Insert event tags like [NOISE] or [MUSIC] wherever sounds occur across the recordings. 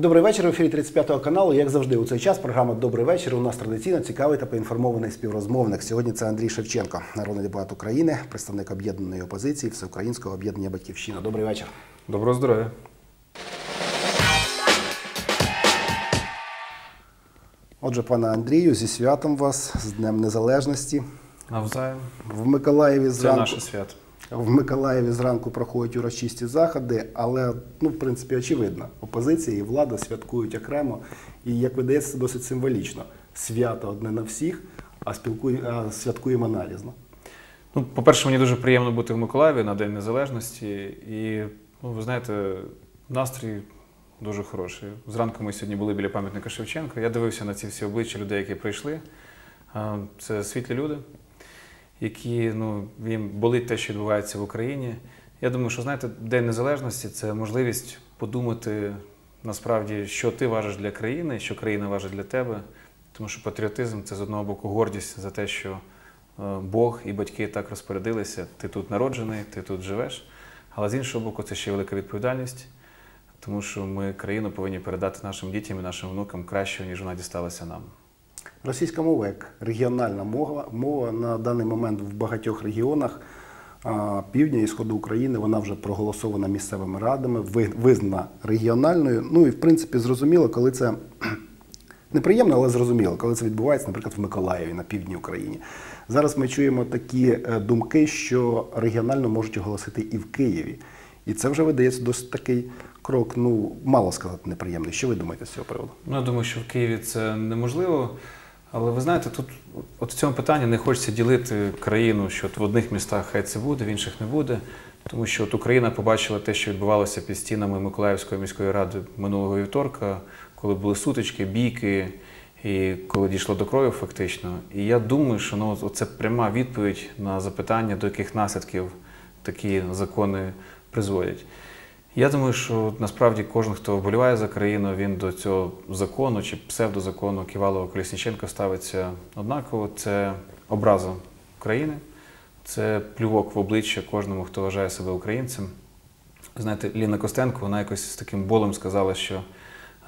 Добрий вечір. В ефірі 35 каналу. Як завжди, у цей час програма Добрий вечір. У нас традиційно цікавий та поінформований співрозмовник. Сьогодні це Андрій Шевченко, народний депутат України, представник об'єднаної опозиції Всеукраїнського об'єднання Батьківщина. Добрий вечір. Доброго здоров'я. Отже, пане Андрію, зі святом вас з Днем Незалежності. Навзаєм. В Миколаєві Це наше свято. В Миколаєві зранку проходять урочисті заходи, але ну, в принципі, очевидно, опозиція і влада святкують окремо. І як видається, досить символічно. Свято одне на всіх, а спілкує, а святкуємо аналізно. Ну, по-перше, мені дуже приємно бути в Миколаєві на День Незалежності. І, ну, ви знаєте, настрій дуже хороший. Зранку ми сьогодні були біля пам'ятника Шевченка. Я дивився на ці всі обличчя людей, які прийшли. Це світлі люди, які ну, їм болить те, що відбувається в Україні. Я думаю, що знаєте, День Незалежності це можливість подумати насправді, що ти важиш для країни, що країна важить для тебе. Тому що патріотизм це з одного боку гордість за те, що е, Бог і батьки так розпорядилися. Ти тут народжений, ти тут живеш. Але з іншого боку, це ще велика відповідальність, тому що ми країну повинні передати нашим дітям і нашим внукам краще, ніж вона дісталася нам. Російська мова як регіональна мова, мова на даний момент в багатьох регіонах півдня і сходу України вона вже проголосована місцевими радами, визнана регіональною. Ну і в принципі зрозуміло, коли це [CLEARS THROAT] неприємно, але зрозуміло, коли це відбувається, наприклад, в Миколаєві на півдні України. Зараз ми чуємо такі е, думки, що регіонально можуть оголосити і в Києві. І це вже видається досить такий крок, ну мало сказати неприємний. Що ви думаєте з цього приводу? Ну, я думаю, що в Києві це неможливо. Але ви знаєте, тут от в цьому питанні не хочеться ділити країну, що от в одних містах хай це буде, в інших не буде. Тому що от Україна побачила те, що відбувалося під стінами Миколаївської міської ради минулого вівторка, коли були сутички, бійки, і коли дійшло до крові, фактично. І я думаю, що ну, це пряма відповідь на запитання, до яких наслідків такі закони призводять. Я думаю, що насправді кожен, хто вболіває за країну, він до цього закону чи псевдозакону Ківалова Колісніченка ставиться однаково. Це образа країни, це плювок в обличчя кожному, хто вважає себе українцем. Знаєте, Ліна Костенко, вона якось з таким болем сказала, що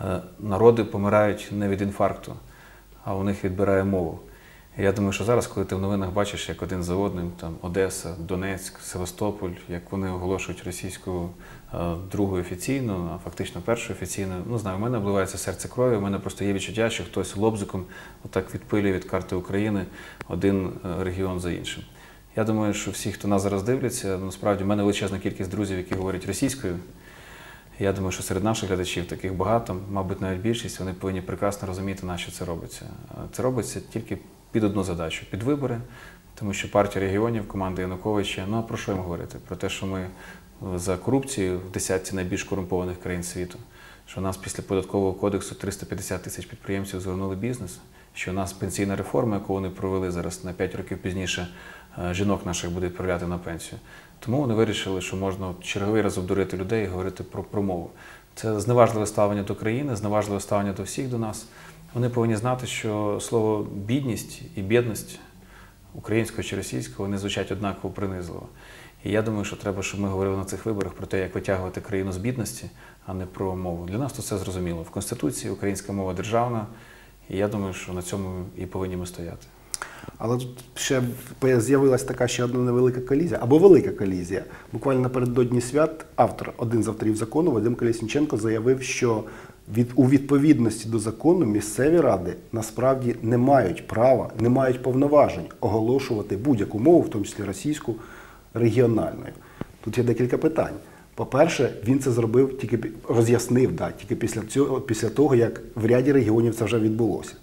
е, народи помирають не від інфаркту, а у них відбирає мову. Я думаю, що зараз, коли ти в новинах бачиш, як один за одним, там Одеса, Донецьк, Севастополь, як вони оголошують російську е, другу офіційну, а фактично першу офіційну, ну знаю, в мене обливається серце крові. У мене просто є відчуття, що хтось лобзиком отак відпилює від карти України один е, регіон за іншим. Я думаю, що всі, хто нас зараз дивляться, насправді в мене величезна кількість друзів, які говорять російською. Я думаю, що серед наших глядачів таких багато, мабуть, навіть більшість, вони повинні прекрасно розуміти, на що це робиться. Це робиться тільки під одну задачу під вибори, тому що партія регіонів, команда Януковича, ну а про що їм говорити? Про те, що ми за корупцію в десятці найбільш корумпованих країн світу, що у нас після податкового кодексу 350 тисяч підприємців звернули бізнес, що у нас пенсійна реформа, яку вони провели зараз на 5 років пізніше, е, жінок наших буде відправляти на пенсію. Тому вони вирішили, що можна черговий раз обдурити людей і говорити про промову. Це зневажливе ставлення до країни, зневажливе ставлення до всіх до нас. Вони повинні знати, що слово бідність і бідність українського чи російського не звучать однаково принизливо. І я думаю, що треба, щоб ми говорили на цих виборах про те, як витягувати країну з бідності, а не про мову. Для нас то це зрозуміло. В Конституції українська мова державна, і я думаю, що на цьому і повинні ми стояти. Але тут ще з'явилася така ще одна невелика колізія, або велика колізія. Буквально напередодні свят автор, один з авторів закону, Вадим Колісніченко, заявив, що від, у відповідності до закону місцеві ради насправді не мають права, не мають повноважень оголошувати будь-яку мову, в тому числі російську, регіональною. Тут є декілька питань. По-перше, він це зробив тільки роз'яснив, да, тільки після цього, після того, як в ряді регіонів це вже відбулося.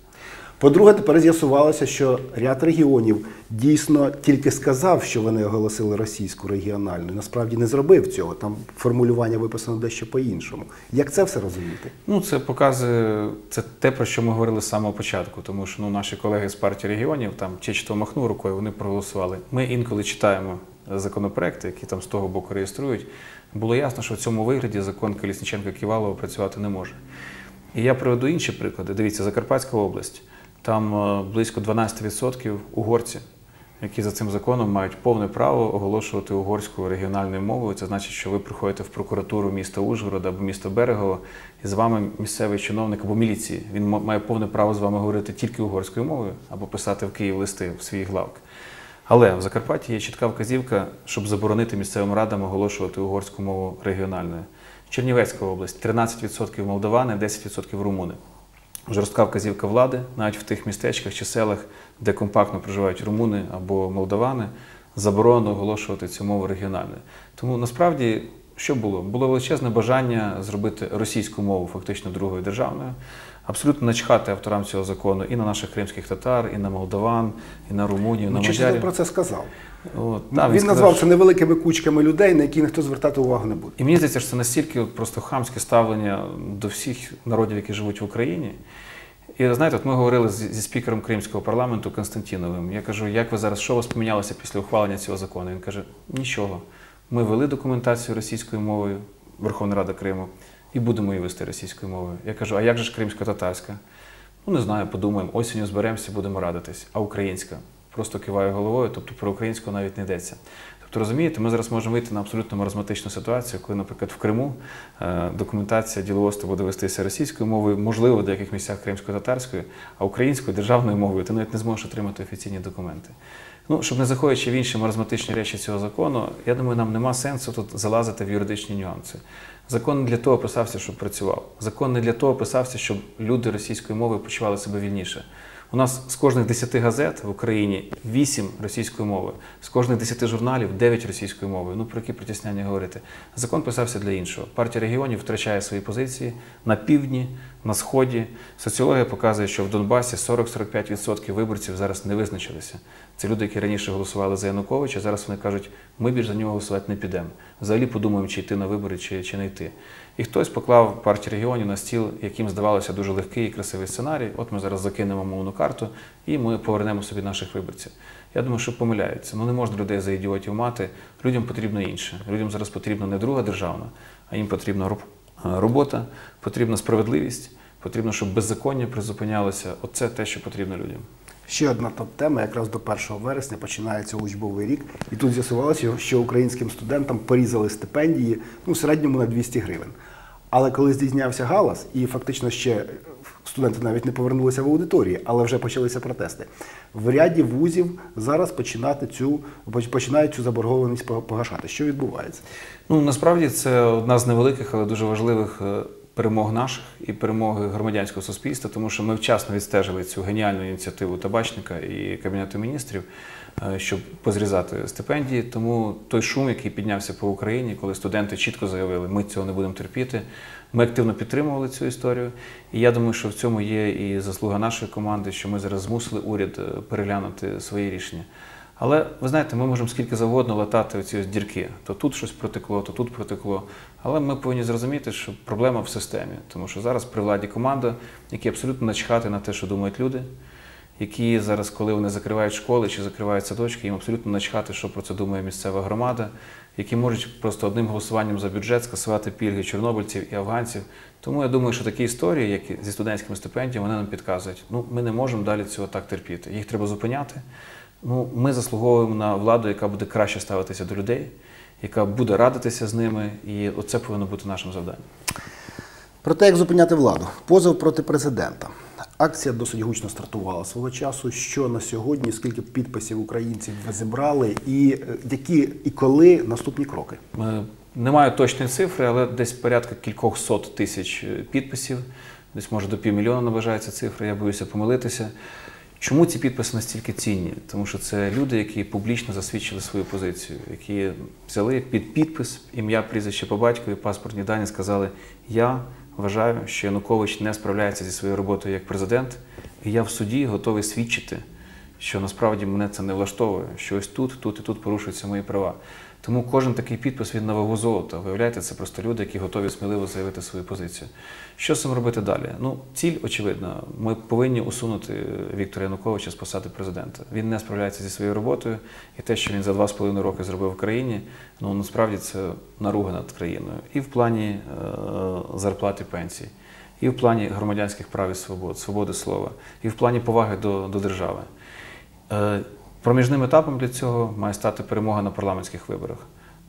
По-друге, тепер з'ясувалося, що ряд регіонів дійсно тільки сказав, що вони оголосили російську регіональну. Насправді не зробив цього. Там формулювання виписано дещо по-іншому. Як це все розуміти? Ну, це показує це те, про що ми говорили з самого початку, тому що ну, наші колеги з партії регіонів там Чечто махнув рукою, вони проголосували. Ми інколи читаємо законопроекти, які там з того боку реєструють. Було ясно, що в цьому вигляді закон Колісніченка Ківалова працювати не може. І я приведу інші приклади. Дивіться, Закарпатська область, там е, близько 12% угорці. які за цим законом мають повне право оголошувати угорську регіональною мовою. Це значить, що ви приходите в прокуратуру міста Ужгорода або міста Берегово, і з вами місцевий чиновник або міліції. Він має повне право з вами говорити тільки угорською мовою або писати в Київ листи в свій главк. Але в Закарпатті є чітка вказівка, щоб заборонити місцевим радам оголошувати угорську мову регіональною. Чернівецька область 13% молдавани, 10% румуни. Жорстка вказівка влади, навіть в тих містечках чи селах, де компактно проживають румуни або молдавани, заборонено оголошувати цю мову регіональною. Тому насправді що було? Було величезне бажання зробити російську мову фактично другою державною, абсолютно начхати авторам цього закону і на наших кримських татар, і на молдаван, і на румунів, на Ну, мадярів. про це сказав. От, та, він сказав, назвав це невеликими кучками людей, на які ніхто звертати увагу не буде. І мені здається, що це настільки просто хамське ставлення до всіх народів, які живуть в Україні. І знаєте, от ми говорили зі спікером Кримського парламенту Константіновим. Я кажу, як ви зараз, що у вас помінялося після ухвалення цього закону? Він каже: нічого. Ми вели документацію російською мовою, Верховна Рада Криму, і будемо її вести російською мовою. Я кажу, а як же ж кримсько-татарська? Ну, не знаю, подумаємо, осінню зберемося, будемо радитись. А українська? Просто киваю головою, тобто про українську навіть не йдеться. Тобто, розумієте, ми зараз можемо вийти на абсолютно маразматичну ситуацію, коли, наприклад, в Криму е, документація діловодства буде вестися російською мовою, можливо, в деяких місцях кримсько-татарською, а українською державною мовою ти навіть не зможеш отримати офіційні документи. Ну, щоб не заходячи в інші маразматичні речі цього закону, я думаю, нам нема сенсу тут залазити в юридичні нюанси. Закон не для того писався, щоб працював. Закон не для того писався, щоб люди російською мовою почували себе вільніше. У нас з кожних 10 газет в Україні 8 російською мовою, з кожних 10 журналів 9 російською мовою. Ну про які притісняння говорити? Закон писався для іншого. Партія регіонів втрачає свої позиції на півдні, на сході. Соціологія показує, що в Донбасі 40-45% виборців зараз не визначилися. Це люди, які раніше голосували за Януковича. Зараз вони кажуть, ми більш за нього голосувати не підемо. Взагалі подумаємо, чи йти на вибори, чи, чи не йти. І хтось поклав партію регіонів на стіл, яким здавалося дуже легкий і красивий сценарій. От ми зараз закинемо мовну карту і ми повернемо собі наших виборців. Я думаю, що помиляються. Ну не можна людей за ідіотів мати. Людям потрібно інше. Людям зараз потрібна не друга державна, а їм потрібна е, робота, потрібна справедливість, потрібно, щоб беззаконня призупинялося. Оце те, що потрібно людям. Ще одна топ-тема, якраз до 1 вересня починається учбовий рік, і тут з'ясувалося, що українським студентам порізали стипендії ну, в середньому на 200 гривень. Але коли здійснявся галас, і фактично ще студенти навіть не повернулися в аудиторії, але вже почалися протести. В ряді вузів зараз починати цю починають цю заборгованість погашати. Що відбувається? Ну насправді це одна з невеликих, але дуже важливих е, перемог наших і перемоги громадянського суспільства, тому що ми вчасно відстежили цю геніальну ініціативу табачника і кабінету міністрів, е, щоб позрізати стипендії. Тому той шум, який піднявся по Україні, коли студенти чітко заявили, ми цього не будемо терпіти. Ми активно підтримували цю історію, і я думаю, що в цьому є і заслуга нашої команди, що ми зараз змусили уряд е, переглянути свої рішення. Але ви знаєте, ми можемо скільки завгодно латати оці ось дірки. То тут щось протекло, то тут протекло. Але ми повинні зрозуміти, що проблема в системі, тому що зараз при владі команда, які абсолютно начхати на те, що думають люди, які зараз, коли вони закривають школи чи закривають садочки, їм абсолютно начхати, що про це думає місцева громада, які можуть просто одним голосуванням за бюджет скасувати пільги чорнобильців і афганців. Тому я думаю, що такі історії, як зі студентськими стипендіями, вони нам підказують, ну ми не можемо далі цього так терпіти. Їх треба зупиняти. Ну, ми заслуговуємо на владу, яка буде краще ставитися до людей, яка буде радитися з ними, і оце повинно бути нашим завданням. Про те, як зупиняти владу, позов проти президента. Акція досить гучно стартувала свого часу. Що на сьогодні, скільки підписів українців ви зібрали, і е, які і коли наступні кроки? Е, Не маю точної цифри, але десь порядка кількох сот тисяч е, підписів, десь може до півмільйона наближається цифра, я боюся помилитися. Чому ці підписи настільки цінні? Тому що це люди, які публічно засвідчили свою позицію, які взяли під підпис ім'я, прізвище по батькові, паспортні дані, сказали: Я вважаю, що Янукович не справляється зі своєю роботою як президент, і я в суді готовий свідчити, що насправді мене це не влаштовує, що ось тут, тут і тут порушуються мої права. Тому кожен такий підпис він на вагу золота. Виявляєте, це просто люди, які готові сміливо заявити свою позицію. Що з цим робити далі? Ну, ціль очевидна. Ми повинні усунути Віктора Януковича з посади президента. Він не справляється зі своєю роботою, і те, що він за два з половиною роки зробив в країні, ну насправді це наруга над країною. І в плані е- зарплати пенсій, і в плані громадянських прав і свобод, свободи слова, і в плані поваги до, до держави. Е- Проміжним етапом для цього має стати перемога на парламентських виборах.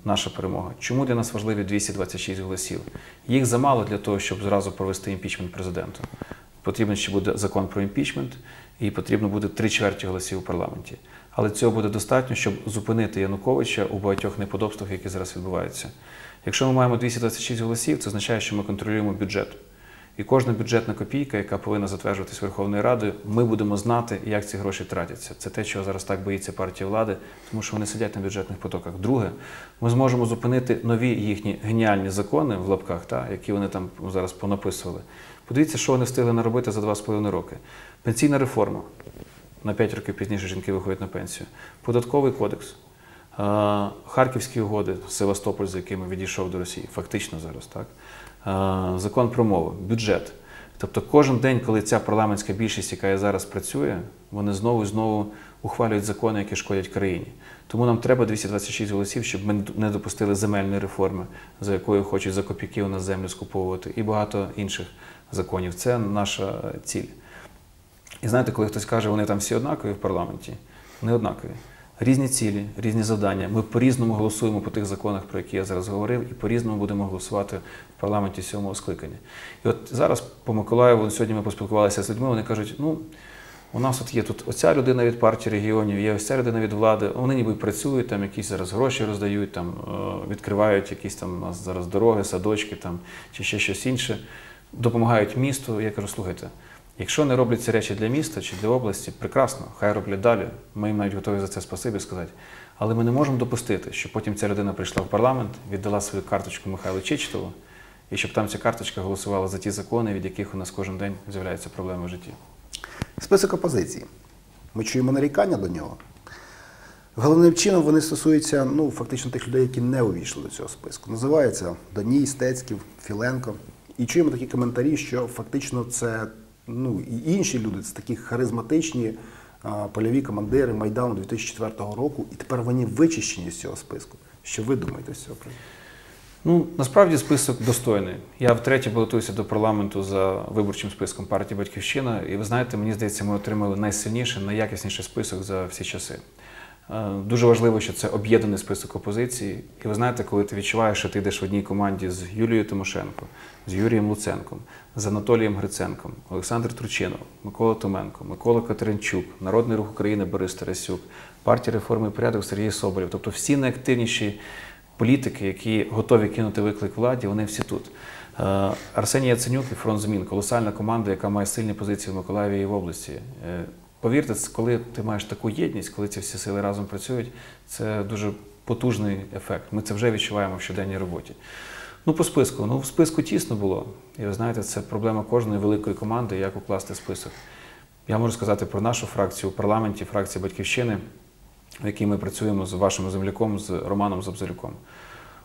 Наша перемога. Чому для нас важливі 226 голосів? Їх замало для того, щоб зразу провести імпічмент президенту. Потрібен ще буде закон про імпічмент, і потрібно буде три чверті голосів у парламенті. Але цього буде достатньо, щоб зупинити Януковича у багатьох неподобствах, які зараз відбуваються. Якщо ми маємо 226 голосів, це означає, що ми контролюємо бюджет. І кожна бюджетна копійка, яка повинна затверджуватись Верховною Радою, ми будемо знати, як ці гроші тратяться. Це те, чого зараз так боїться партія влади, тому що вони сидять на бюджетних потоках. Друге, ми зможемо зупинити нові їхні геніальні закони в лапках, та, які вони там зараз понаписували. Подивіться, що вони встигли наробити за 2,5 роки. Пенсійна реформа. На 5 років пізніше жінки виходять на пенсію. Податковий кодекс. Харківські угоди, Севастополь, за якими відійшов до Росії, фактично зараз, так? Е, Закон про мову, бюджет. Тобто кожен день, коли ця парламентська більшість, яка зараз працює, вони знову і знову ухвалюють закони, які шкодять країні. Тому нам треба 226 голосів, щоб ми не допустили земельної реформи, за якою хочуть за копійки у нас землю скуповувати, і багато інших законів. Це наша ціль. І знаєте, коли хтось каже, вони там всі однакові в парламенті, не однакові. Різні цілі, різні завдання. Ми по-різному голосуємо по тих законах, про які я зараз говорив, і по-різному будемо голосувати в парламенті сьомого скликання. І от зараз по Миколаєву, сьогодні ми поспілкувалися з людьми, вони кажуть, ну. У нас от є тут оця людина від партії регіонів, є ось ця людина від влади. Вони ніби працюють, там якісь зараз гроші роздають, там е, відкривають якісь там у нас зараз дороги, садочки там чи ще щось інше, допомагають місту. Я кажу, слухайте, якщо не роблять ці речі для міста чи для області, прекрасно, хай роблять далі. Ми їм навіть готові за це спасибі сказати. Але ми не можемо допустити, щоб потім ця людина прийшла в парламент, віддала свою карточку Михайлу Чечетову, і щоб там ця карточка голосувала за ті закони, від яких у нас кожен день з'являються проблеми в житті. Список опозиції. Ми чуємо нарікання до нього. Головним чином вони стосуються ну, фактично тих людей, які не увійшли до цього списку. Називається Даній, Стецьків, Філенко. І чуємо такі коментарі, що фактично це ну, і інші люди, це такі харизматичні польові командири Майдану 2004 року, і тепер вони вичищені з цього списку. Що ви думаєте з цього приводу? Ну, насправді список достойний. Я втретє балотуюся до парламенту за виборчим списком партії Батьківщина, і ви знаєте, мені здається, ми отримали найсильніший, найякісніший список за всі часи. Е, Дуже важливо, що це об'єднаний список опозиції. І ви знаєте, коли ти відчуваєш, що ти йдеш в одній команді з Юлією Тимошенко, з Юрієм Луценком, з Анатолієм Гриценком, Олександр Тручинов, Микола Томенко, Микола Катеринчук, Народний рух України Борис Тарасюк, партія реформи і порядок Сергій Соболєв. Тобто всі найактивніші політики, які готові кинути виклик владі, вони всі тут. Е, Арсеній Яценюк і фронт змін колосальна команда, яка має сильні позиції в Миколаєві і в області. Повірте, коли ти маєш таку єдність, коли ці всі сили разом працюють, це дуже потужний ефект. Ми це вже відчуваємо в щоденній роботі. Ну, по списку. Ну, в списку тісно було. І ви знаєте, це проблема кожної великої команди, як укласти список. Я можу сказати про нашу фракцію у парламенті, фракцію Батьківщини, в якій ми працюємо з вашим земляком, з Романом Забзалюком.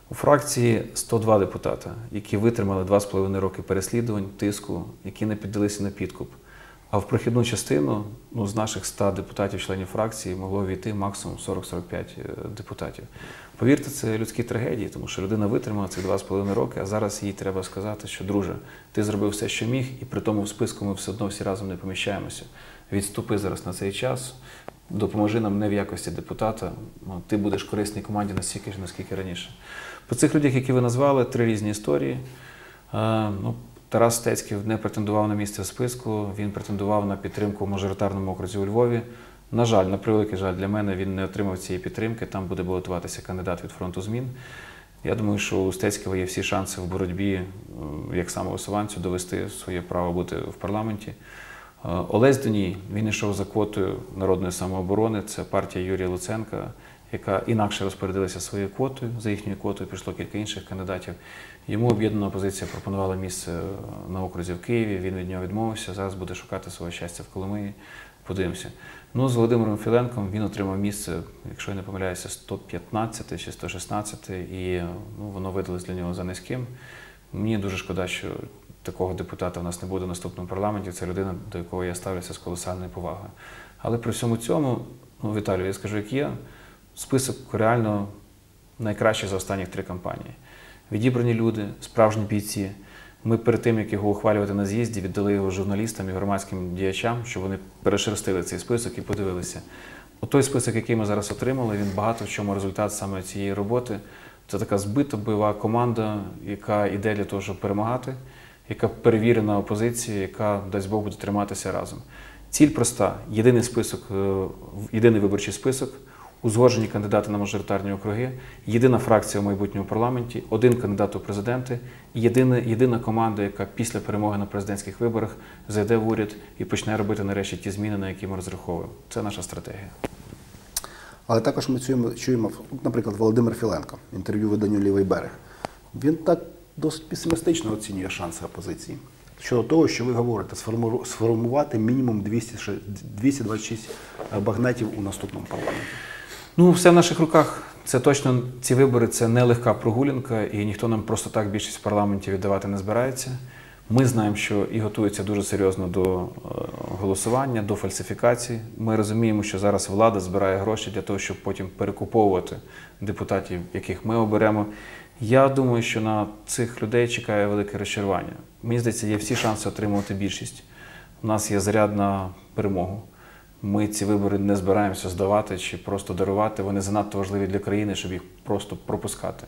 У фракції 102 депутата, які витримали 2,5 роки переслідувань, тиску, які не піддалися на підкуп. А в прохідну частину ну, з наших 100 депутатів, членів фракції, могло війти максимум 40-45 депутатів. Повірте, це людські трагедії, тому що людина витримала цих 2,5 роки, а зараз їй треба сказати, що друже, ти зробив все, що міг, і при тому в списку ми все одно всі разом не поміщаємося. Відступи зараз на цей час, допоможи нам не в якості депутата. Ну, ти будеш корисній команді настільки ж, наскільки раніше. По цих людях, які ви назвали, три різні історії. Е, ну, Тарас Стецький не претендував на місце в списку, він претендував на підтримку в мажоритарному окрузі у Львові. На жаль, на превеликий жаль для мене він не отримав цієї підтримки. Там буде балотуватися кандидат від фронту змін. Я думаю, що у Стецького є всі шанси в боротьбі, як самовисуванцю, довести своє право бути в парламенті. Е, Олесь Деній, він йшов за квотою народної самооборони. Це партія Юрія Луценка, яка інакше розпорядилася своєю квотою. За їхньою квотою пішло кілька інших кандидатів. Йому об'єднана опозиція пропонувала місце на окрузі в Києві. Він від нього відмовився. Зараз буде шукати своє щастя в Коломиї. Подивимося. Ну, з Володимиром Філенком він отримав місце, якщо я не помиляюся, 115 чи 116, і ну, воно видалось для нього за низьким. Мені дуже шкода, що такого депутата в нас не буде в наступному парламенті. Це людина, до якого я ставлюся з колосальною повагою. Але при всьому цьому, ну, Віталію, я скажу, як є, список реально найкращий за останні три кампанії. Відібрані люди, справжні бійці. Ми перед тим, як його ухвалювати на з'їзді, віддали його журналістам і громадським діячам, щоб вони перешерстили цей список і подивилися. От той список, який ми зараз отримали, він багато в чому результат саме цієї роботи. Це така збита бойова команда, яка йде для того, щоб перемагати, яка перевірена опозиція, яка дасть Бог буде триматися разом. Ціль проста: єдиний список, е, єдиний виборчий список, узгоджені кандидати на мажоритарні округи, єдина фракція в майбутньому парламенті, один кандидат у президенти, єдина, єдина команда, яка після перемоги на президентських виборах зайде в уряд і почне робити нарешті ті зміни, на які ми розраховуємо. Це наша стратегія. Але також ми чуємо, чуємо, наприклад, Володимир Філенко, інтерв'ю виданню Лівий берег. Він так досить песимістично оцінює шанси опозиції. Щодо того, що ви говорите, сформувати мінімум 200, ше- 226 багнетів у наступному парламенті. Ну, все в наших руках. Це точно ці вибори це не легка прогулянка, і ніхто нам просто так більшість в парламенті віддавати не збирається. Ми знаємо, що і готуються дуже серйозно до е, голосування, до фальсифікацій. Ми розуміємо, що зараз влада збирає гроші для того, щоб потім перекуповувати депутатів, яких ми оберемо. Я думаю, що на цих людей чекає велике розчарування. Мені здається, є всі шанси отримувати більшість. У нас є заряд на перемогу. Ми ці вибори не збираємося здавати чи просто дарувати. Вони занадто важливі для країни, щоб їх просто пропускати.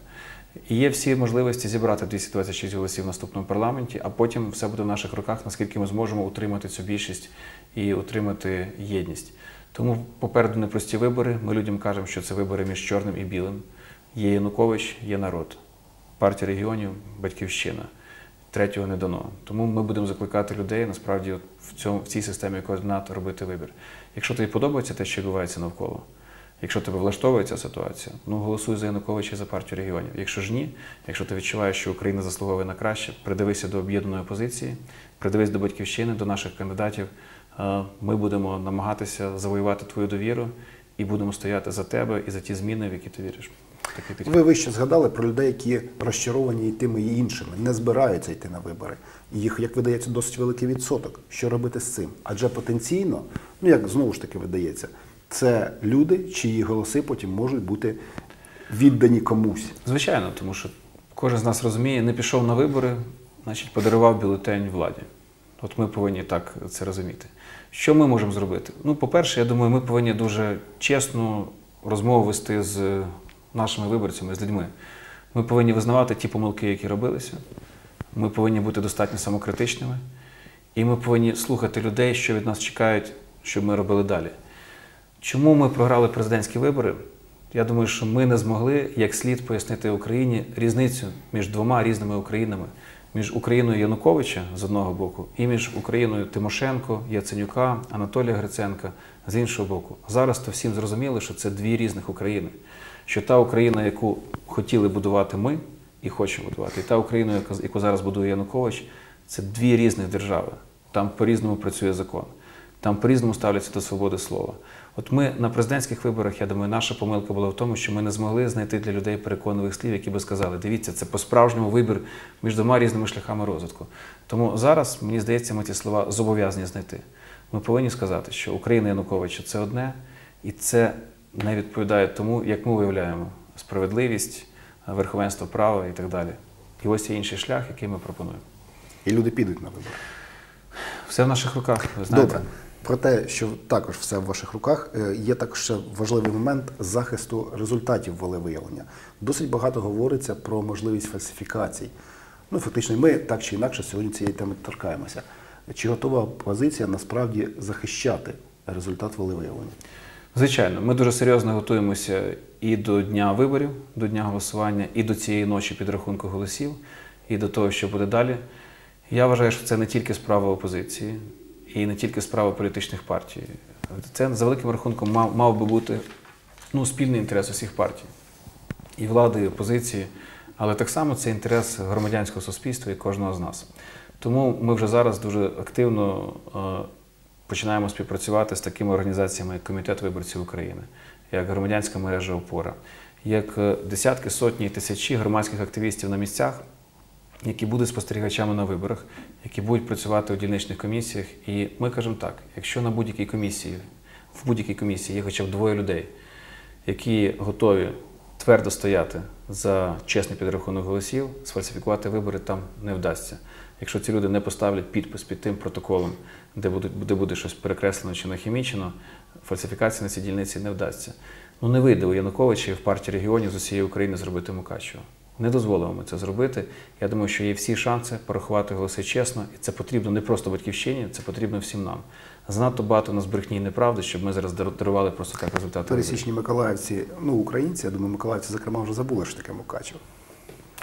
І є всі можливості зібрати 226 голосів в наступному парламенті, а потім все буде в наших руках, наскільки ми зможемо утримати цю більшість і утримати єдність. Тому попереду непрості вибори. Ми людям кажемо, що це вибори між чорним і білим. Є Янукович, є народ, партія регіонів, батьківщина. Третього не дано. Тому ми будемо закликати людей насправді в цьому в цій системі координат робити вибір. Якщо тобі подобається те, що відбувається навколо, якщо тебе влаштовує ця ситуація, ну голосуй за Януковича і за партію регіонів. Якщо ж ні, якщо ти відчуваєш, що Україна заслуговує на краще, придивися до об'єднаної опозиції, придивись до батьківщини, до наших кандидатів. Е, Ми будемо намагатися завоювати твою довіру і будемо стояти за тебе і за ті зміни, в які ти віриш. Ви вище згадали про людей, які розчаровані і тими і іншими, не збираються йти на вибори. Їх, як видається, досить великий відсоток. Що робити з цим? Адже потенційно, ну як знову ж таки видається, це люди, чиї голоси потім можуть бути віддані комусь. Звичайно, тому що кожен з нас розуміє, не пішов на вибори, значить подарував бюлетень владі. От ми повинні так це розуміти. Що ми можемо зробити? Ну, по-перше, я думаю, ми повинні дуже чесну розмову вести з нашими виборцями, з людьми. Ми повинні визнавати ті помилки, які робилися. Ми повинні бути достатньо самокритичними. І ми повинні слухати людей, що від нас чекають, щоб ми робили далі. Чому ми програли президентські вибори? Я думаю, що ми не змогли як слід пояснити Україні різницю між двома різними Українами: між Україною Януковича з одного боку і між Україною Тимошенко, Яценюка, Анатолія Гриценка з іншого боку. Зараз то всім зрозуміло, що це дві різних України. Що та Україна, яку хотіли будувати ми і хочемо будувати, і та Україна, яку зараз будує Янукович, це дві різних держави. Там по-різному працює закон. Там по-різному ставляться до свободи слова. От ми на президентських виборах, я думаю, наша помилка була в тому, що ми не змогли знайти для людей переконливих слів, які би сказали, дивіться, це по-справжньому вибір між двома різними шляхами розвитку. Тому зараз, мені здається, ми ті слова зобов'язані знайти. Ми повинні сказати, що Україна Януковича це одне, і це не відповідає тому, як ми уявляємо справедливість, верховенство права і так далі. І ось є інший шлях, який ми пропонуємо. І люди підуть на вибори. Все в наших руках, ви знаєте. Добре. Про те, що також все в ваших руках, е, є також ще важливий момент захисту результатів волевиявлення. Досить багато говориться про можливість фальсифікацій. Ну, фактично, ми так чи інакше сьогодні цієї теми торкаємося. Чи готова опозиція насправді захищати результат волевиявлення? Звичайно, ми дуже серйозно готуємося і до дня виборів, до дня голосування, і до цієї ночі підрахунку голосів, і до того, що буде далі. Я вважаю, що це не тільки справа опозиції, і не тільки справа політичних партій. Це за великим рахунком мав, мав би бути ну, спільний інтерес усіх партій, і влади, і опозиції, але так само це інтерес громадянського суспільства і кожного з нас. Тому ми вже зараз дуже активно е, починаємо співпрацювати з такими організаціями, як Комітет виборців України, як громадянська мережа Опора, як е, десятки, сотні тисячі громадських активістів на місцях, які будуть спостерігачами на виборах, які будуть працювати у дільничних комісіях. І ми кажемо так: якщо на будь-якій комісії, в будь-якій комісії є хоча б двоє людей, які готові твердо стояти за чесний підрахунок голосів, сфальсифікувати вибори там не вдасться. Якщо ці люди не поставлять підпис під тим протоколом, де буде, де буде щось перекреслено чи нахімічено, фальсифікації на цій дільниці не вдасться. Ну не вийде у Януковича і в партії регіонів з усієї України зробити Мукачево. Не дозволимо ми це зробити. Я думаю, що є всі шанси порахувати голоси чесно, і це потрібно не просто батьківщині, це потрібно всім нам. Занадто багато у нас брехні і неправди, щоб ми зараз дар- дарували просто так результати. Пересічні миколаївці, ну українці, я думаю, миколаївці, зокрема, вже забули, що таке Мукачево.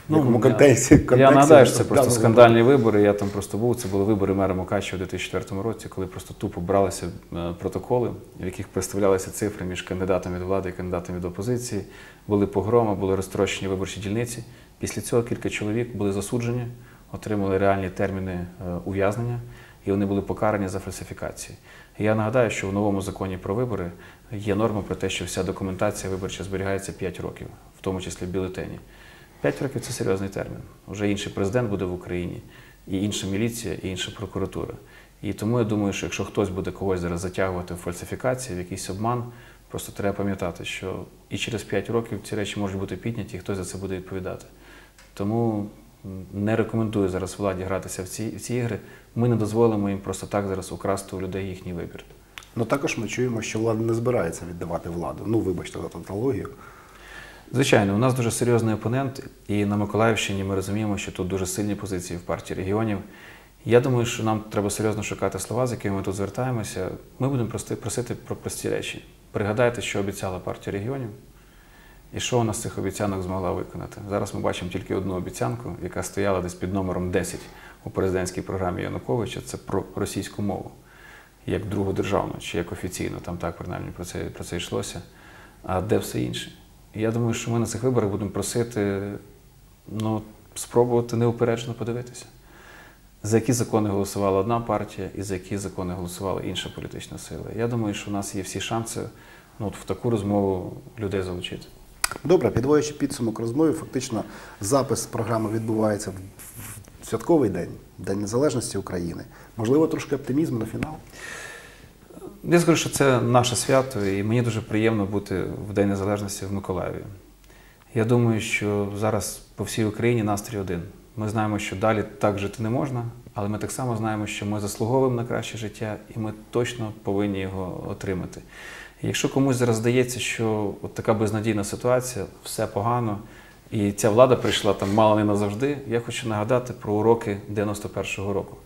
В Ну, якому я- контексті, Я контексті нагадаю, що це просто скандальні вибори. Я там просто був. Це були вибори мера Мукачева у 2004 році, коли просто тупо бралися е, протоколи, в яких представлялися цифри між кандидатами від влади і кандидатами від опозиції. Були погроми, були розтрощені виборчі дільниці. Після цього кілька чоловік були засуджені, отримали реальні терміни е, ув'язнення, і вони були покарані за фальсифікації. Я нагадаю, що в новому законі про вибори є норма про те, що вся документація виборча зберігається 5 років, в тому числі в бюлетені. П'ять років це серйозний термін. Уже інший президент буде в Україні, і інша міліція, і інша прокуратура. І тому я думаю, що якщо хтось буде когось зараз затягувати в фальсифікації, в якийсь обман, просто треба пам'ятати, що і через 5 років ці речі можуть бути підняті, і хтось за це буде відповідати. Тому не рекомендую зараз владі гратися в ці, в ці ігри. Ми не дозволимо їм просто так зараз украсти у людей їхній вибір. Ну також ми чуємо, що влада не збирається віддавати владу. Ну, вибачте за тавтологію. Звичайно, у нас дуже серйозний опонент, і на Миколаївщині ми розуміємо, що тут дуже сильні позиції в партії регіонів. Я думаю, що нам треба серйозно шукати слова, з якими ми тут звертаємося. Ми будемо просити про прості речі. Пригадайте, що обіцяла партія регіонів, і що вона з цих обіцянок змогла виконати. Зараз ми бачимо тільки одну обіцянку, яка стояла десь під номером 10 у президентській програмі Януковича. Це про російську мову, як другу державну, чи як офіційно, там так принаймні про це, про це йшлося. А де все інше? Я думаю, що ми на цих виборах будемо просити ну, спробувати неупереджено подивитися, за які закони голосувала одна партія і за які закони голосувала інша політична сила. Я думаю, що у нас є всі шанси ну, от в таку розмову людей залучити. Добре, підводячи підсумок розмови, фактично запис програми відбувається в, в святковий день, День Незалежності України. Можливо, трошки оптимізму на фінал. Я скажу, що це наше свято, і мені дуже приємно бути в День Незалежності в Миколаєві. Я думаю, що зараз по всій Україні настрій один. Ми знаємо, що далі так жити не можна, але ми так само знаємо, що ми заслуговуємо на краще життя, і ми точно повинні його отримати. І якщо комусь зараз здається, що от така безнадійна ситуація, все погано, і ця влада прийшла там мало не назавжди, я хочу нагадати про уроки 91-го року.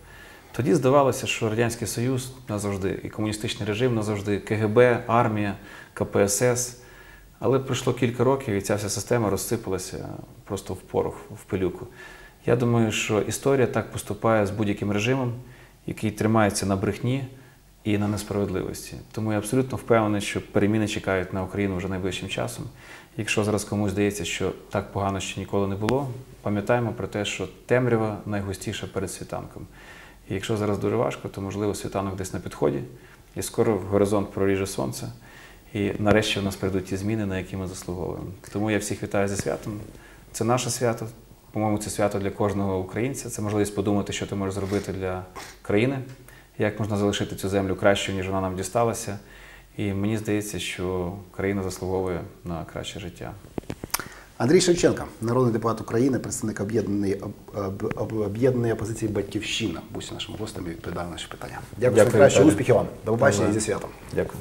Тоді здавалося, що Радянський Союз назавжди, і комуністичний режим назавжди, КГБ, армія, КПСС. Але пройшло кілька років, і ця вся система розсипалася просто в порох, в пилюку. Я думаю, що історія так поступає з будь-яким режимом, який тримається на брехні і на несправедливості. Тому я абсолютно впевнений, що переміни чекають на Україну вже найближчим часом. Якщо зараз комусь здається, що так погано ще ніколи не було, пам'ятаємо про те, що темрява найгустіша перед світанком. І якщо зараз дуже важко, то можливо світанок десь на підході, і скоро в горизонт проріже сонце. І нарешті в нас прийдуть ті зміни, на які ми заслуговуємо. Тому я всіх вітаю зі святом. Це наше свято. По-моєму, це свято для кожного українця. Це можливість подумати, що ти можеш зробити для країни, як можна залишити цю землю кращою, ніж вона нам дісталася. І мені здається, що країна заслуговує на краще життя. Андрій Шевченко, народний депутат України, представник об'єднаної об- об- об- об'єднаної опозиції Батьківщина. Будь нашим гостем і відповідає на наші питання. Дякую, Дякую, що краще. Успіхів вам. До побачення і зі святом. Дякую.